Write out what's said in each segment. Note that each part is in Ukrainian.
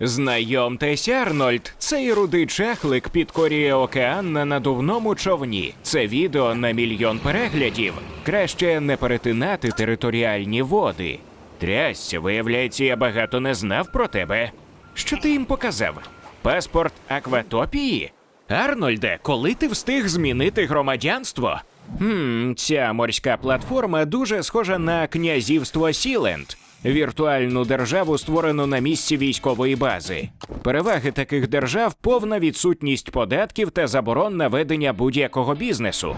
Знайомтесь, Арнольд, цей рудий чахлик підкорює океан на надувному човні. Це відео на мільйон переглядів. Краще не перетинати територіальні води. Трясся, виявляється, я багато не знав про тебе. Що ти їм показав? Паспорт акватопії? Арнольде, коли ти встиг змінити громадянство? Хм, ця морська платформа дуже схожа на князівство Сіленд. Віртуальну державу створено на місці військової бази. Переваги таких держав повна відсутність податків та заборон на ведення будь-якого бізнесу.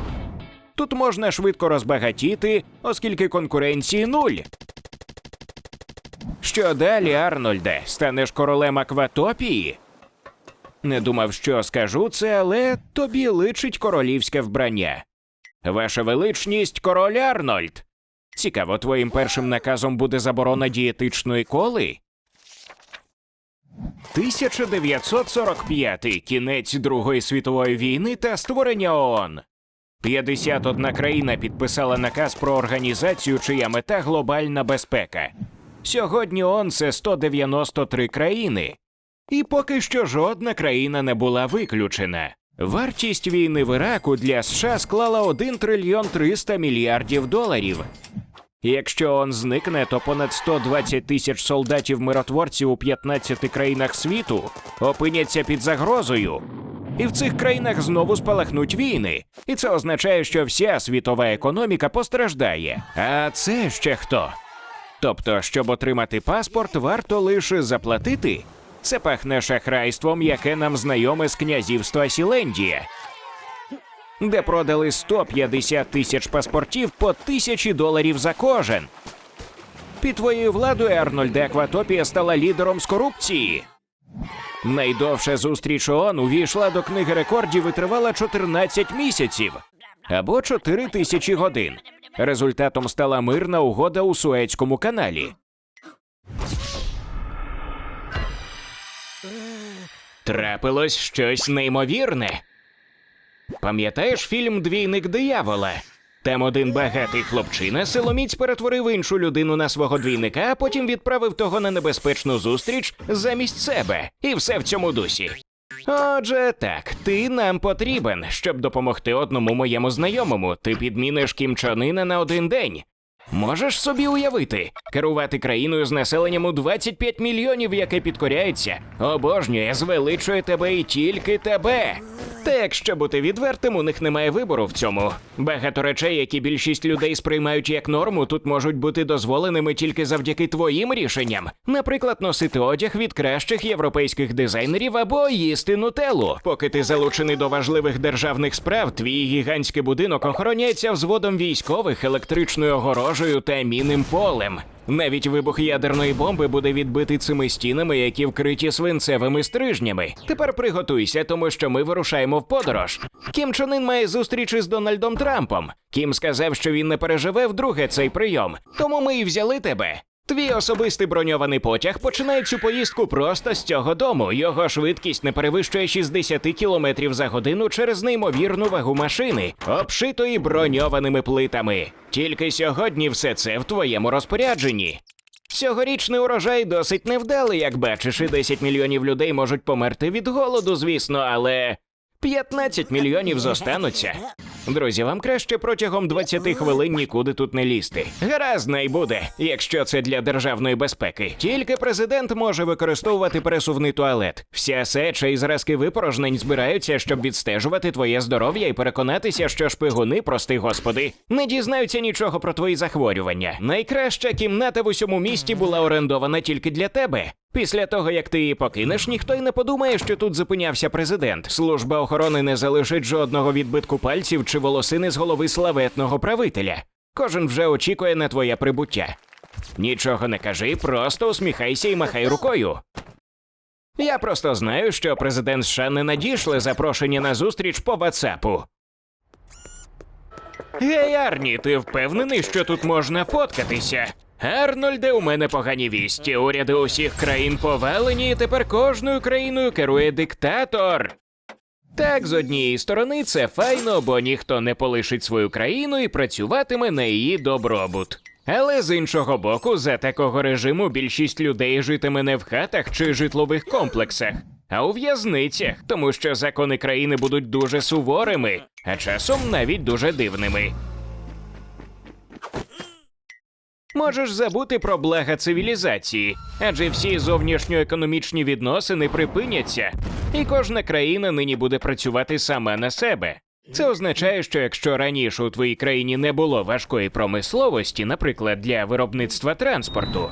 Тут можна швидко розбагатіти, оскільки конкуренції нуль. Що далі, Арнольде? Станеш королем акватопії? Не думав, що скажу це, але тобі личить королівське вбрання. Ваша величність, король Арнольд. Цікаво, твоїм першим наказом буде заборона дієтичної коли? 1945 кінець Другої світової війни та створення ООН. 51 країна підписала наказ про організацію, чия мета глобальна безпека. Сьогодні ООН – це 193 країни. І поки що жодна країна не була виключена. Вартість війни в Іраку для США склала 1 трильйон 300 мільярдів доларів. Якщо ООН зникне, то понад 120 тисяч солдатів-миротворців у 15 країнах світу опиняться під загрозою. І в цих країнах знову спалахнуть війни. І це означає, що вся світова економіка постраждає. А це ще хто? Тобто, щоб отримати паспорт, варто лише заплатити. Це пахне шахрайством, яке нам знайоме з князівства Сілендія, де продали 150 тисяч паспортів по тисячі доларів за кожен. Під твоєю владою Арнольде Акватопія стала лідером з корупції. Найдовша зустріч ООН увійшла до книги рекордів і тривала 14 місяців або 4 тисячі годин. Результатом стала мирна угода у Суецькому каналі. Трапилось щось неймовірне. Пам'ятаєш фільм Двійник диявола? Там один багатий хлопчина силоміць перетворив іншу людину на свого двійника, а потім відправив того на небезпечну зустріч замість себе. І все в цьому дусі. Отже, так, ти нам потрібен, щоб допомогти одному моєму знайомому. Ти підміниш кімчанина на один день. Можеш собі уявити, керувати країною з населенням у 25 мільйонів, яке підкоряється, обожнює, звеличує тебе і тільки тебе. Та якщо бути відвертим, у них немає вибору в цьому. Багато речей, які більшість людей сприймають як норму, тут можуть бути дозволеними тільки завдяки твоїм рішенням. Наприклад, носити одяг від кращих європейських дизайнерів або їсти нутеллу. Поки ти залучений до важливих державних справ, твій гігантський будинок охороняється взводом військових, електричною огорожею та мінним полем. Навіть вибух ядерної бомби буде відбитий цими стінами, які вкриті свинцевими стрижнями. Тепер приготуйся, тому що ми вирушаємо в подорож. Кім Чон Ін має зустріч із Дональдом Трампом. Кім сказав, що він не переживе вдруге цей прийом. Тому ми і взяли тебе. Твій особистий броньований потяг починає цю поїздку просто з цього дому. Його швидкість не перевищує 60 км за годину через неймовірну вагу машини, обшитої броньованими плитами. Тільки сьогодні все це в твоєму розпорядженні. Цьогорічний урожай досить невдалий, як бачиш, і 10 мільйонів людей можуть померти від голоду, звісно, але 15 мільйонів зостануться. Друзі, вам краще протягом 20 хвилин нікуди тут не лізти. Гаразд не буде, якщо це для державної безпеки. Тільки президент може використовувати пересувний туалет. Вся сеча і зразки випорожнень збираються, щоб відстежувати твоє здоров'я і переконатися, що шпигуни, прости господи, не дізнаються нічого про твої захворювання. Найкраща кімната в усьому місті була орендована тільки для тебе. Після того, як ти її покинеш, ніхто й не подумає, що тут зупинявся президент. Служба охорони не залишить жодного відбитку пальців чи волосини з голови славетного правителя. Кожен вже очікує на твоє прибуття. Нічого не кажи, просто усміхайся і махай рукою. Я просто знаю, що президент США не надійшли запрошення на зустріч по ватсапу. Гей, Арні, ти впевнений, що тут можна фоткатися? Арнольде, у мене погані вісті. Уряди усіх країн повалені, і тепер кожною країною керує диктатор. Так, з однієї сторони, це файно, бо ніхто не полишить свою країну і працюватиме на її добробут. Але з іншого боку, за такого режиму більшість людей житиме не в хатах чи житлових комплексах, а у в'язницях, тому що закони країни будуть дуже суворими, а часом навіть дуже дивними. Можеш забути про блага цивілізації, адже всі зовнішньоекономічні відносини припиняться, і кожна країна нині буде працювати сама на себе. Це означає, що якщо раніше у твоїй країні не було важкої промисловості, наприклад, для виробництва транспорту,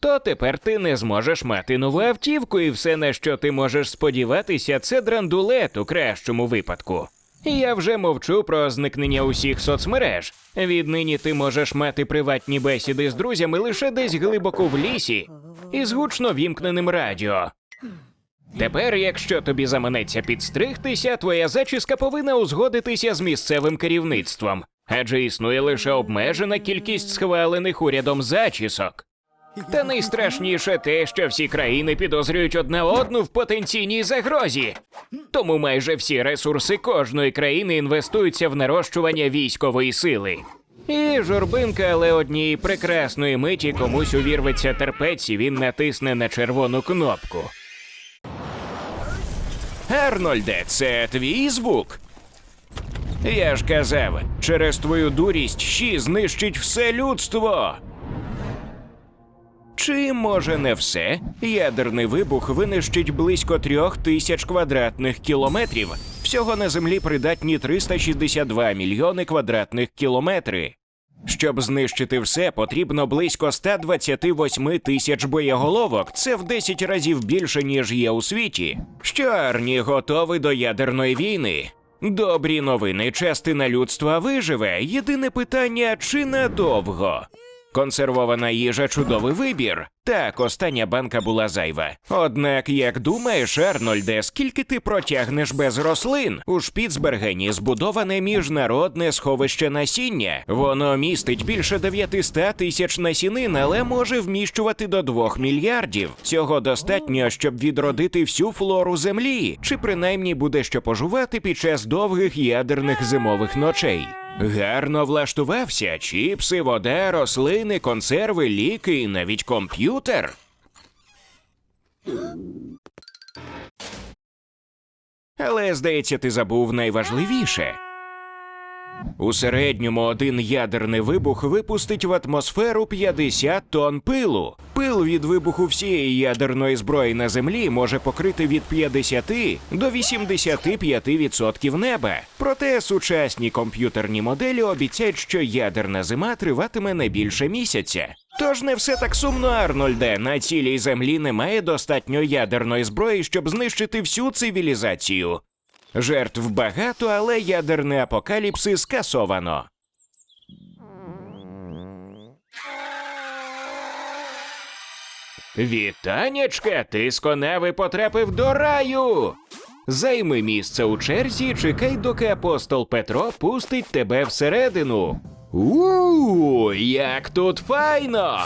то тепер ти не зможеш мати нову автівку, і все, на що ти можеш сподіватися, це драндулет у кращому випадку. Я вже мовчу про зникнення усіх соцмереж. Віднині ти можеш мати приватні бесіди з друзями лише десь глибоко в лісі і з гучно вімкненим радіо. Тепер, якщо тобі заманеться підстригтися, твоя зачіска повинна узгодитися з місцевим керівництвом, адже існує лише обмежена кількість схвалених урядом зачісок. Та найстрашніше те, що всі країни підозрюють одна одну в потенційній загрозі. Тому майже всі ресурси кожної країни інвестуються в нарощування військової сили. І журбинка, але однієї прекрасної миті комусь увірветься терпець, і він натисне на червону кнопку. Арнольде, це твій звук. Я ж казав, через твою дурість щі знищить все людство. Чи може не все? Ядерний вибух винищить близько трьох тисяч квадратних кілометрів. Всього на землі придатні 362 мільйони квадратних кілометри. Щоб знищити все, потрібно близько 128 тисяч боєголовок. Це в 10 разів більше, ніж є у світі. Що Арні готовий до ядерної війни. Добрі новини, частина людства виживе. Єдине питання чи надовго. Консервована їжа чудовий вибір. Так, остання банка була зайва. Однак, як думаєш, Арнольде, скільки ти протягнеш без рослин? У Шпіцбергені збудоване міжнародне сховище насіння. Воно містить більше 900 тисяч насінин, але може вміщувати до 2 мільярдів. Цього достатньо, щоб відродити всю флору землі, чи принаймні буде що пожувати під час довгих ядерних зимових ночей. Гарно влаштувався чіпси, вода, рослини, консерви, ліки і навіть комп'ютер. Але, здається, ти забув найважливіше. У середньому один ядерний вибух випустить в атмосферу 50 тонн пилу. Пил від вибуху всієї ядерної зброї на землі може покрити від 50 до 85% неба. Проте сучасні комп'ютерні моделі обіцяють, що ядерна зима триватиме не більше місяця. Тож не все так сумно, Арнольде. На цілій землі немає достатньо ядерної зброї, щоб знищити всю цивілізацію. Жертв багато, але ядерний апокаліпсис скасовано. Вітанячка, ти з коневи потрапив до раю. Займи місце у черзі, і чекай, доки апостол Петро пустить тебе всередину. У, як тут файно!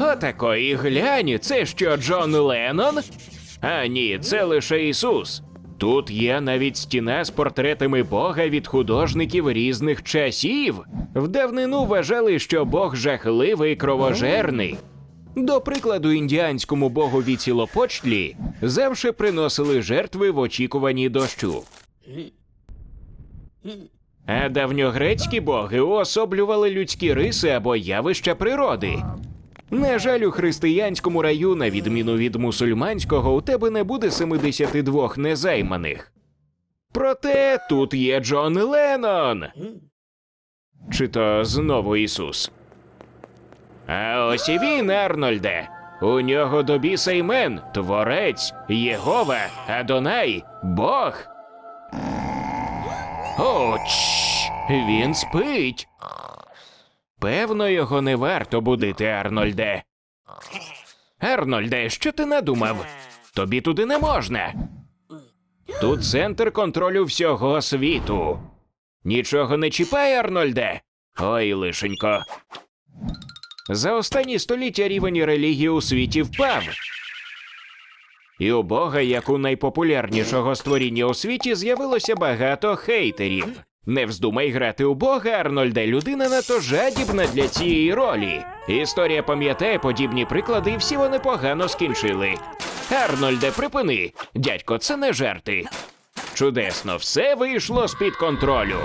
Отакої глянь, це що Джон Леннон? А ні, це лише Ісус. Тут є навіть стіна з портретами Бога від художників різних часів. В давнину вважали, що Бог жахливий і кровожерний. До прикладу, індіанському богові цілопочлі завше приносили жертви в очікуванні дощу. А давньогрецькі боги уособлювали людські риси або явища природи. На жаль, у християнському раю, на відміну від мусульманського, у тебе не буде 72 незайманих. Проте тут є Джон Леннон. Чи то знову Ісус? А ось і він, Арнольде. У нього до біса імен Творець, Єгова, Адонай, Бог. О, він спить. Певно, його не варто будити, Арнольде. Арнольде, що ти надумав? Тобі туди не можна. Тут центр контролю всього світу. Нічого не чіпай, Арнольде. Ой, лишенько. За останні століття рівень релігії у світі впав. І у Бога, як у найпопулярнішого створіння у світі, з'явилося багато хейтерів. Не вздумай грати у Бога, Арнольде, людина надто жадібна для цієї ролі. Історія пам'ятає подібні приклади, і всі вони погано скінчили. Арнольде, припини. Дядько, це не жарти. Чудесно, все вийшло з-під контролю.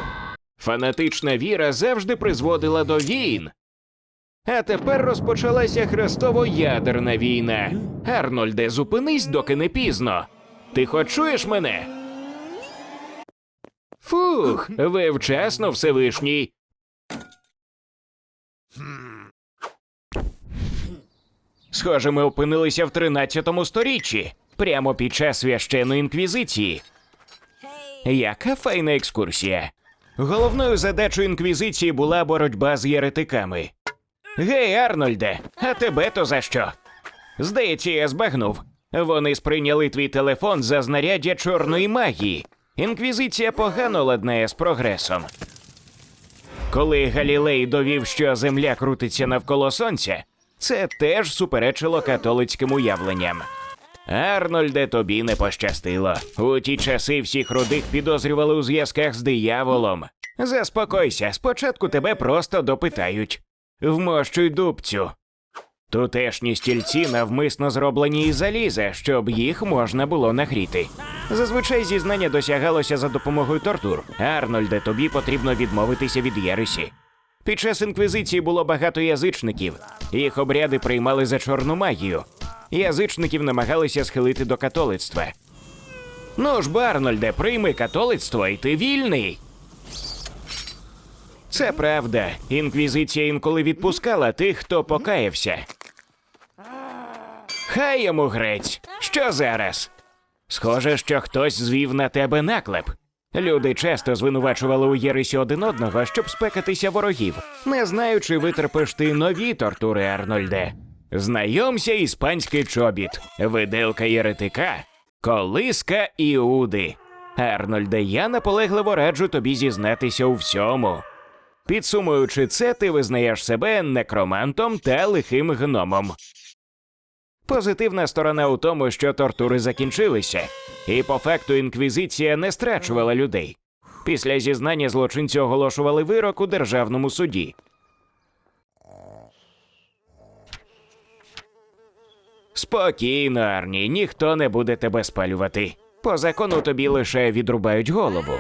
Фанатична віра завжди призводила до війн. А тепер розпочалася хрестово-ядерна війна. Арнольде, зупинись, доки не пізно. Ти хоч чуєш мене? Фух, ви вчасно, Всевишній. Схоже, ми опинилися в 13 сторіччі, прямо під час священної інквізиції. Яка файна екскурсія. Головною задачою інквізиції була боротьба з єретиками. Гей, Арнольде, а тебе то за що? Здається, я збагнув. Вони сприйняли твій телефон за знаряддя чорної магії. Інквізиція погано ладнає з прогресом. Коли Галілей довів, що Земля крутиться навколо сонця, це теж суперечило католицьким уявленням. Арнольде, тобі не пощастило. У ті часи всіх рудих підозрювали у зв'язках з дияволом. Заспокойся, спочатку тебе просто допитають. Вмощуй дубцю. Тутешні стільці навмисно зроблені із заліза, щоб їх можна було нагріти. Зазвичай зізнання досягалося за допомогою тортур. Арнольде, тобі потрібно відмовитися від єресі. Під час інквізиції було багато язичників. Їх обряди приймали за чорну магію. Язичників намагалися схилити до католицтва. Ну ж, Барнольде, прийми католицтво, і ти вільний. Це правда. Інквізиція інколи відпускала тих, хто покаявся. Хай йому грець. Що зараз? Схоже, що хтось звів на тебе наклеп. Люди часто звинувачували у єресі один одного, щоб спекатися ворогів, не знаю, чи витерпиш ти нові тортури, Арнольде. Знайомся іспанський чобіт, виделка єретика, колиска Іуди. Арнольде, я наполегливо раджу тобі зізнатися у всьому. Підсумуючи це, ти визнаєш себе некромантом та лихим гномом. Позитивна сторона у тому, що тортури закінчилися, і по факту інквізиція не страчувала людей. Після зізнання злочинці оголошували вирок у державному суді. Спокійно, Арні, ніхто не буде тебе спалювати. По закону тобі лише відрубають голову.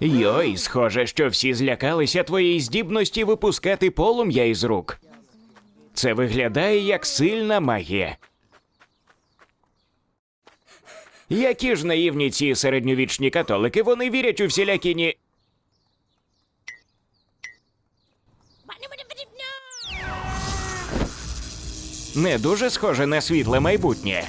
Йой, схоже, що всі злякалися твоєї здібності випускати полум'я із рук. Це виглядає як сильна магія. Які ж наївні ці середньовічні католики, вони вірять у всілякі ні. Не дуже схоже на світле майбутнє.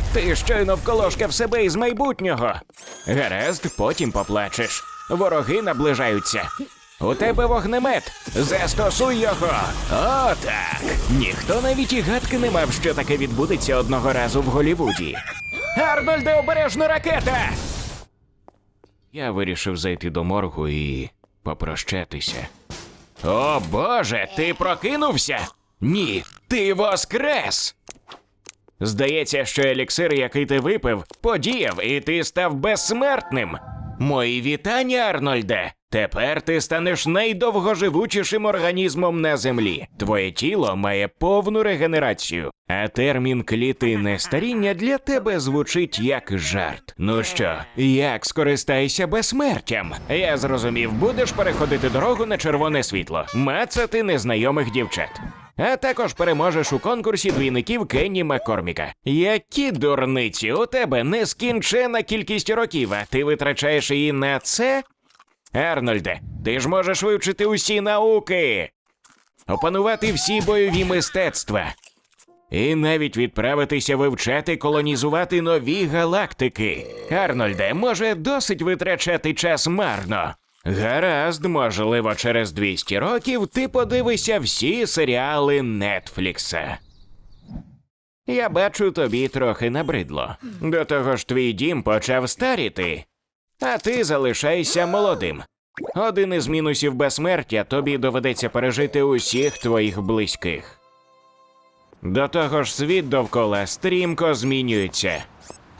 Ти щойно вколошкав себе із майбутнього. Гаразд, потім поплачеш. Вороги наближаються. У тебе вогнемет. Застосуй його. О, так. Ніхто навіть і гадки не мав, що таке відбудеться одного разу в Голівуді. Арнольде, обережно ракета! Я вирішив зайти до моргу і попрощатися. О Боже, ти прокинувся? Ні, ти воскрес! Здається, що еліксир, який ти випив, подіяв, і ти став безсмертним. Мої вітання, Арнольде. Тепер ти станеш найдовгоживучішим організмом на землі. Твоє тіло має повну регенерацію, а термін клітинне старіння для тебе звучить як жарт. Ну що, як скористайся безсмертям? Я зрозумів, будеш переходити дорогу на червоне світло, мацати незнайомих дівчат. А також переможеш у конкурсі двійників Кенні Маккорміка. Які дурниці, у тебе нескінчена кількість років, а ти витрачаєш її на це? Арнольде, ти ж можеш вивчити усі науки, опанувати всі бойові мистецтва. І навіть відправитися вивчати колонізувати нові галактики. Арнольде, може, досить витрачати час марно. Гаразд, можливо, через 200 років ти подивишся всі серіали Нетфлікса. Я бачу, тобі трохи набридло. До того ж, твій дім почав старіти, а ти залишайся молодим. Один із мінусів безсмертя тобі доведеться пережити усіх твоїх близьких. До того ж, світ довкола стрімко змінюється.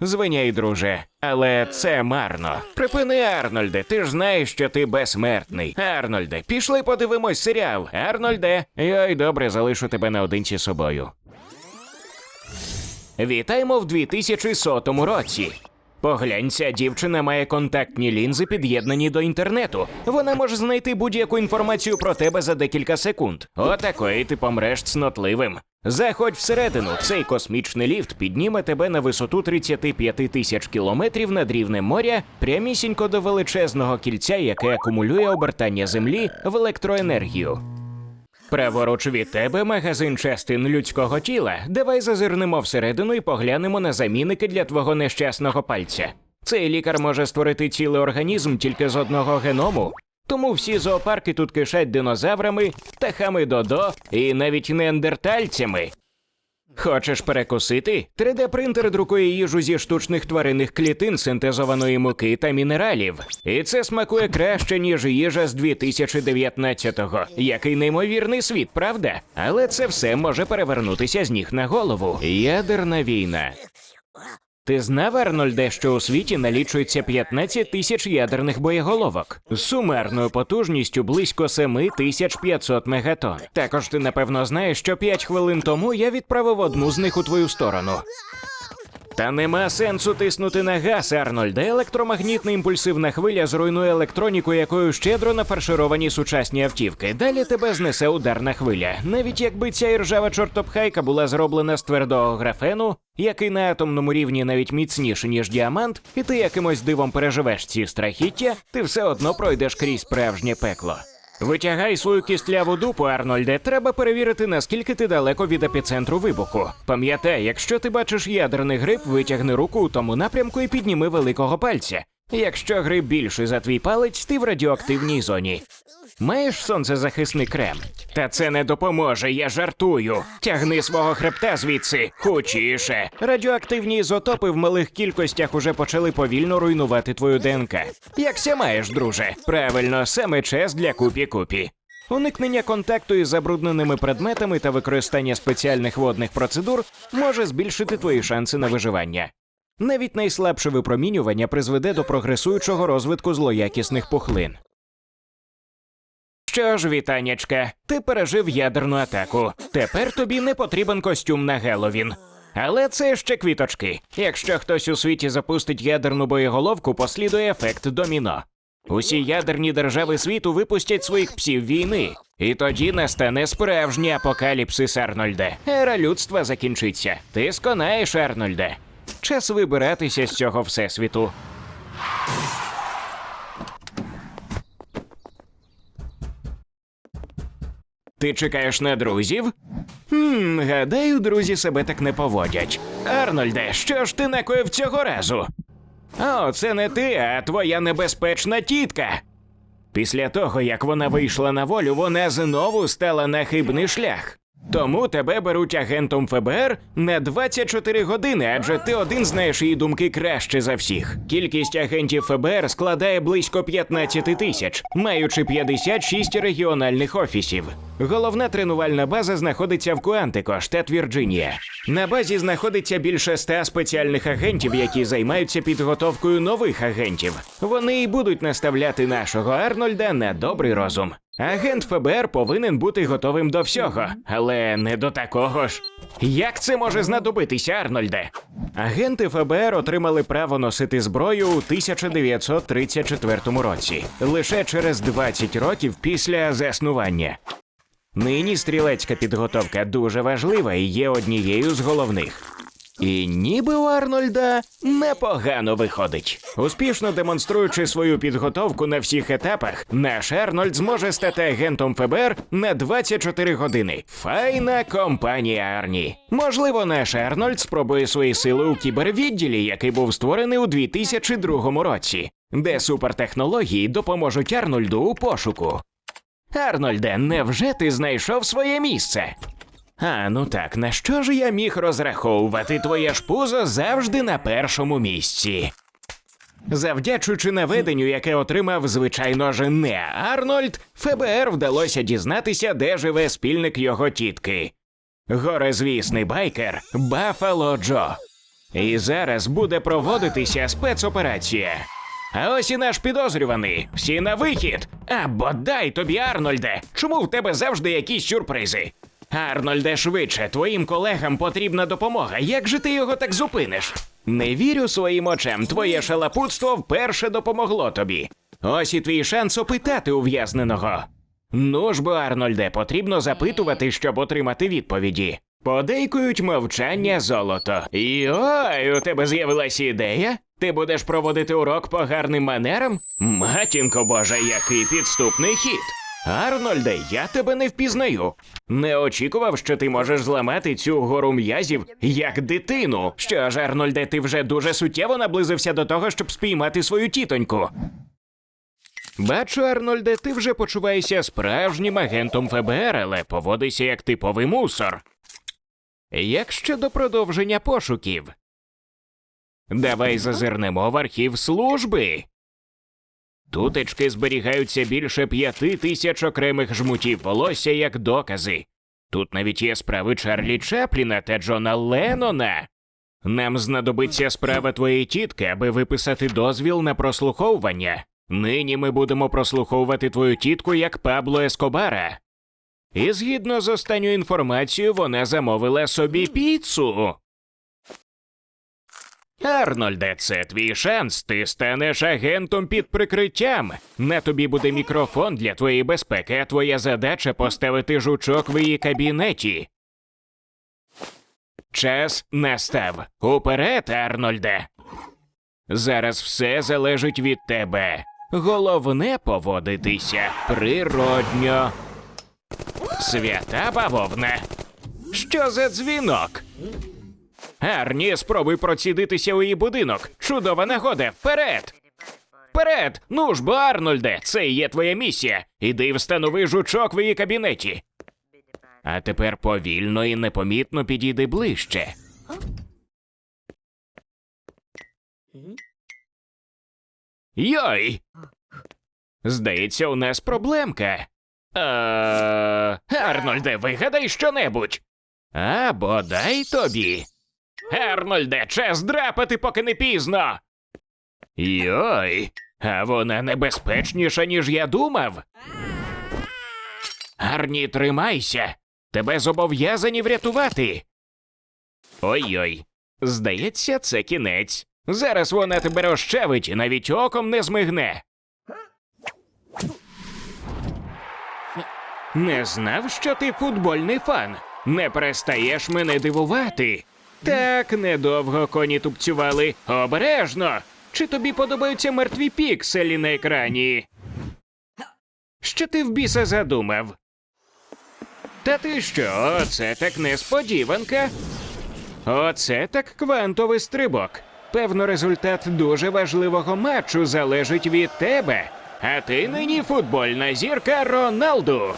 Звиняй, друже, але це марно. Припини, Арнольде, ти ж знаєш, що ти безсмертний. Арнольде, пішли подивимось серіал. Арнольде, йой, добре, залишу тебе наодинці з собою. Вітаємо в 2100 році. Поглянь, дівчина має контактні лінзи, під'єднані до інтернету. Вона може знайти будь-яку інформацію про тебе за декілька секунд. Отакої ти помреш цнотливим. Заходь всередину. Цей космічний ліфт підніме тебе на висоту 35 тисяч кілометрів над рівнем моря, прямісінько до величезного кільця, яке акумулює обертання землі в електроенергію. Праворуч від тебе магазин частин людського тіла. Давай зазирнемо всередину і поглянемо на замінники для твого нещасного пальця. Цей лікар може створити цілий організм тільки з одного геному. Тому всі зоопарки тут кишать динозаврами, птахами додо і навіть неандертальцями. Хочеш перекусити? 3D-принтер друкує їжу зі штучних тваринних клітин, синтезованої муки та мінералів. І це смакує краще, ніж їжа з 2019-го. Який неймовірний світ, правда? Але це все може перевернутися з ніг на голову. Ядерна війна. Ти знав, Арнольде, що у світі налічується 15 тисяч ядерних боєголовок з сумарною потужністю близько 7500 мегатон. Також ти напевно знаєш, що 5 хвилин тому я відправив одну з них у твою сторону. Та нема сенсу тиснути на газ, Арнольде. Електромагнітна імпульсивна хвиля зруйнує електроніку, якою щедро нафаршировані сучасні автівки. Далі тебе знесе ударна хвиля. Навіть якби ця іржава чортопхайка була зроблена з твердого графену, який на атомному рівні навіть міцніший, ніж діамант, і ти якимось дивом переживеш ці страхіття, ти все одно пройдеш крізь справжнє пекло. Витягай свою кістляву дупу, Арнольде. Треба перевірити, наскільки ти далеко від епіцентру вибуху. Пам'ятай, якщо ти бачиш ядерний гриб, витягни руку у тому напрямку і підніми великого пальця. Якщо гриб більший за твій палець, ти в радіоактивній зоні. Маєш сонцезахисний крем? Та це не допоможе, я жартую. Тягни свого хребта звідси, хучіше. Радіоактивні ізотопи в малих кількостях уже почали повільно руйнувати твою ДНК. Якся маєш, друже? Правильно, саме час для купі-купі. Уникнення контакту із забрудненими предметами та використання спеціальних водних процедур може збільшити твої шанси на виживання. Навіть найслабше випромінювання призведе до прогресуючого розвитку злоякісних пухлин. Що ж, вітанячка, ти пережив ядерну атаку. Тепер тобі не потрібен костюм на Геловін. Але це ще квіточки. Якщо хтось у світі запустить ядерну боєголовку, послідує ефект доміно. Усі ядерні держави світу випустять своїх псів війни. І тоді настане справжній апокаліпсис, Арнольде. Ера людства закінчиться. Ти сконаєш, Арнольде. Час вибиратися з цього всесвіту. Ти чекаєш на друзів? Хм, гадаю, друзі себе так не поводять. Арнольде, що ж ти накоїв цього разу? О, це не ти, а твоя небезпечна тітка. Після того, як вона вийшла на волю, вона знову стала на хибний шлях. Тому тебе беруть агентом ФБР на 24 години, адже ти один знаєш її думки краще за всіх. Кількість агентів ФБР складає близько 15 тисяч, маючи 56 регіональних офісів. Головна тренувальна база знаходиться в Куантико, штат Вірджинія. На базі знаходиться більше ста спеціальних агентів, які займаються підготовкою нових агентів. Вони і будуть наставляти нашого Арнольда на добрий розум. Агент ФБР повинен бути готовим до всього, але не до такого ж. Як це може знадобитися, Арнольде? Агенти ФБР отримали право носити зброю у 1934 році, лише через 20 років після заснування. Нині стрілецька підготовка дуже важлива і є однією з головних. І ніби у Арнольда непогано виходить. Успішно демонструючи свою підготовку на всіх етапах, наш Арнольд зможе стати агентом ФБР на 24 години. Файна компанія Арні. Можливо, наш Арнольд спробує свої сили у кібервідділі, який був створений у 2002 році, де супертехнології допоможуть Арнольду у пошуку. Арнольде, невже ти знайшов своє місце? А, ну так, на що ж я міг розраховувати твоє ж пузо завжди на першому місці? Завдячуючи наведенню, яке отримав, звичайно ж, не Арнольд, ФБР вдалося дізнатися, де живе спільник його тітки. Горизвісний байкер Баффало Джо. І зараз буде проводитися спецоперація. А ось і наш підозрюваний. Всі на вихід. А бодай тобі, Арнольде. Чому в тебе завжди якісь сюрпризи? Арнольде, швидше, твоїм колегам потрібна допомога. Як же ти його так зупиниш? Не вірю своїм очам. Твоє шалапутство вперше допомогло тобі. Ось і твій шанс опитати ув'язненого. Ну ж бо, Арнольде, потрібно запитувати, щоб отримати відповіді. Подейкують мовчання золото. І ой, у тебе з'явилася ідея? Ти будеш проводити урок по гарним манерам? Матінко Божа, який підступний хід. Арнольде, я тебе не впізнаю. Не очікував, що ти можеш зламати цю гору м'язів як дитину. Що ж, Арнольде, ти вже дуже суттєво наблизився до того, щоб спіймати свою тітоньку. Бачу, Арнольде, ти вже почуваєшся справжнім агентом ФБР, але поводишся як типовий мусор. Як щодо продовження пошуків? Давай зазирнемо в архів служби. Тутечки зберігаються більше п'яти тисяч окремих жмутів волосся як докази. Тут навіть є справи Чарлі Чапліна та Джона Леннона. Нам знадобиться справа твоєї тітки, аби виписати дозвіл на прослуховування. Нині ми будемо прослуховувати твою тітку як Пабло Ескобара. І згідно з останньою інформацією, вона замовила собі піцу. Арнольде, це твій шанс. Ти станеш агентом під прикриттям. На тобі буде мікрофон для твоєї безпеки, а твоя задача поставити жучок в її кабінеті. Час настав. Уперед, Арнольде. Зараз все залежить від тебе. Головне поводитися природньо. Свята бавовна. Що за дзвінок? Арні, спробуй процідитися у її будинок. Чудова нагода. Вперед! Вперед! Ну ж бо, Арнольде, це і є твоя місія. Іди встанови жучок в її кабінеті. А тепер повільно і непомітно підійди ближче. Йой! Здається, у нас проблемка. Арнольде, вигадай щонебудь. А бодай тобі. Арнольде, час драпати, поки не пізно. Йой, а вона небезпечніша, ніж я думав. Арні, тримайся. Тебе зобов'язані врятувати. Ой-ой. Здається, це кінець. Зараз вона тебе розчавить і навіть оком не змигне. Не знав, що ти футбольний фан. Не перестаєш мене дивувати. Так недовго коні тупцювали. Обережно. Чи тобі подобаються мертві пікселі на екрані? Що ти в біса задумав? Та ти що, оце так несподіванка. Оце так квантовий стрибок. Певно, результат дуже важливого матчу залежить від тебе. А ти нині футбольна зірка Роналду.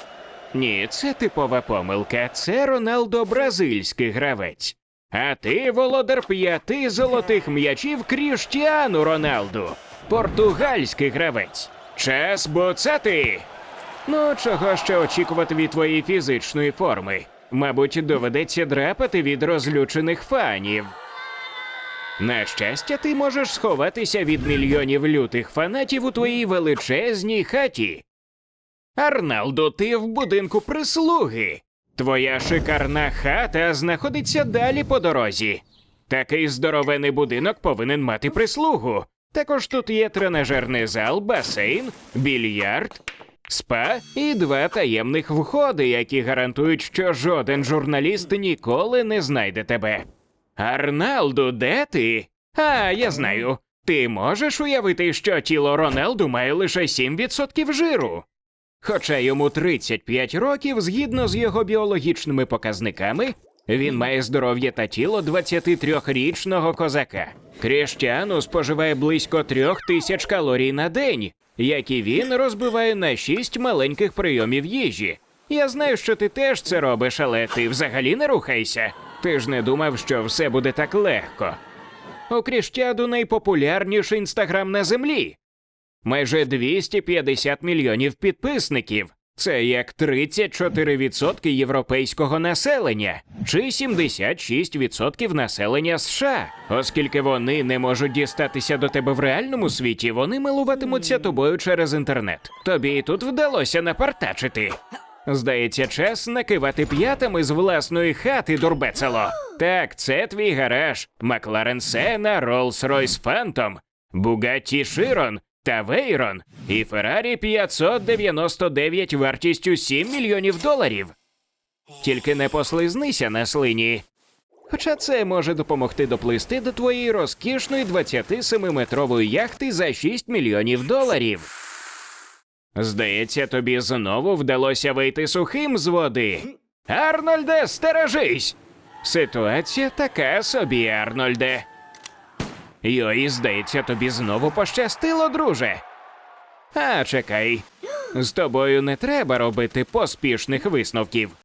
Ні, це типова помилка. Це Роналдо бразильський гравець. А ти володар п'яти золотих м'ячів Кріштіану Роналду, португальський гравець. Час буцати! Ну, чого ще очікувати від твоєї фізичної форми? Мабуть, доведеться драпати від розлючених фанів. На щастя, ти можеш сховатися від мільйонів лютих фанатів у твоїй величезній хаті. Арналду, ти в будинку прислуги. Твоя шикарна хата знаходиться далі по дорозі. Такий здоровений будинок повинен мати прислугу. Також тут є тренажерний зал, басейн, більярд, спа і два таємних входи, які гарантують, що жоден журналіст ніколи не знайде тебе. Арналду, де ти? А, я знаю. Ти можеш уявити, що тіло Роналду має лише 7% жиру. Хоча йому 35 років, згідно з його біологічними показниками, він має здоров'я та тіло 23-річного козака. Кріштіану споживає близько трьох тисяч калорій на день, які він розбиває на 6 маленьких прийомів їжі. Я знаю, що ти теж це робиш, але ти взагалі не рухайся. Ти ж не думав, що все буде так легко. У Кріштіаду найпопулярніший інстаграм на землі. Майже 250 мільйонів підписників. Це як 34% європейського населення чи 76% населення США. Оскільки вони не можуть дістатися до тебе в реальному світі, вони милуватимуться тобою через інтернет. Тобі і тут вдалося напартачити. Здається, час накивати п'ятами з власної хати, дурбецело. Так, це твій гараж, Макларен Сена, Rolls-Royce Phantom, Bugatti Chiron та Вейрон і Феррарі 599 вартістю 7 мільйонів доларів. Тільки не послизнися на слині. Хоча це може допомогти доплисти до твоєї розкішної 27-метрової яхти за 6 мільйонів доларів. Здається, тобі знову вдалося вийти сухим з води. Арнольде, стережись! Ситуація така собі, Арнольде. Йой, здається, тобі знову пощастило, друже. А чекай. З тобою не треба робити поспішних висновків.